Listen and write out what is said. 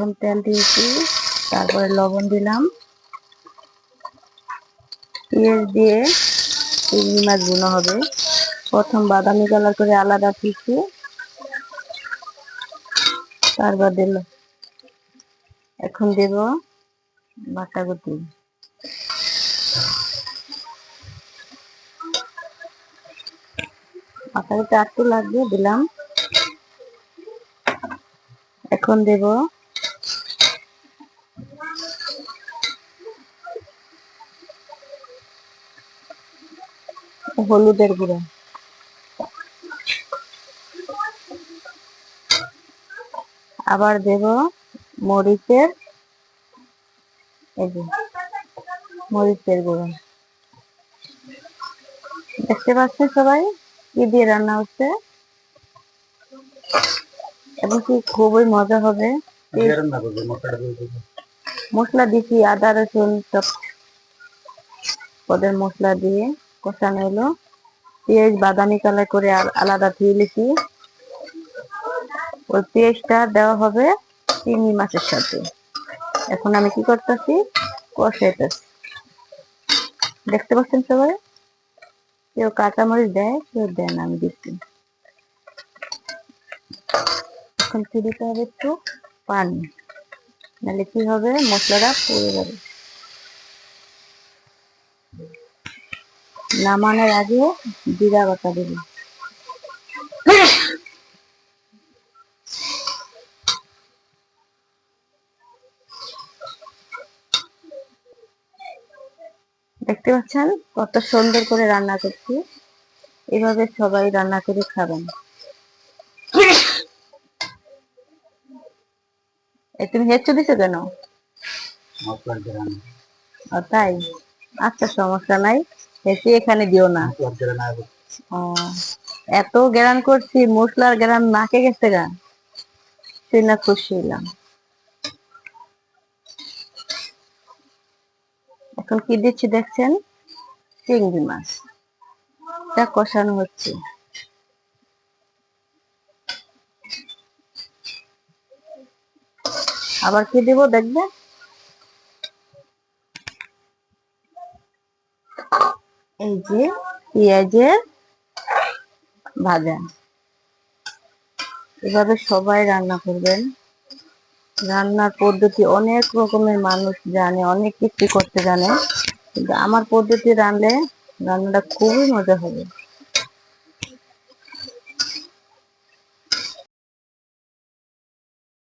প্রথম তেল দিয়েছি, তারপরে লবণ দিলাম। পেঁয়াজ দিয়ে চিংড়ি মাছ ভুনো হবে। প্রথম বাদামি কালার করে আলাদা পিসে। তারপর দিল এখন দেব বাটাগুটি বাটাগুটি একটু লাগবে, দিলাম। এখন দেব হলুদের গুঁড়া। আবার দেব মরিচের এই যে মরিচের গুঁড়ো। দেখতে পাচ্ছেন সবাই কি দিয়ে রান্না হচ্ছে? এবং কি খুবই মজা হবে। মশলা দিচ্ছি আদা রসুন সব ওদের মশলা দিয়ে। কষানো হলো। পেঁয়াজ বাদামি কালার করে আল- আলাদা ধুয়ে নিছি। ওই পেঁয়াজটা দেওয়া হবে চিংড়ি মাছের সাথে। এখন আমি কি করতেছি? কষাইতেছি। দেখতে পাচ্ছেন সবাই? কেউ কাঁচামরিচ দেয়, কেউ দেয় না, আমি দেখছি। এখন কি হবে একটু পানি। নাহলে কি হবে? মশলাটা পুড়ে যাবে। নামানোর আগে জিরা বাটা দেবো। দেখতে পাচ্ছেন? কত সুন্দর করে রান্না করছি। এভাবে সবাই রান্না করে খাবেন। তুমি হেঁচু দিছো কেন? তাই? আচ্ছা সমস্যা নাই। হেঁচে এখানে দিও না। ও এত গ্রান করছি মশলার গ্রান নাকে গেছে গা। সেই না খুশি হইলাম এখন কি দিচ্ছি দেখছেন? চিংড়ি মাছ। এটা কষানো হচ্ছে। আবার কি দিব দেখবে? এই যে পেঁয়াজের ভাজা। এভাবে সবাই রান্না করবেন। রান্নার পদ্ধতি অনেক রকমের মানুষ জানে, অনেক কিছু করতে জানে। কিন্তু আমার পদ্ধতি রানলে রান্নাটা খুবই মজা হবে।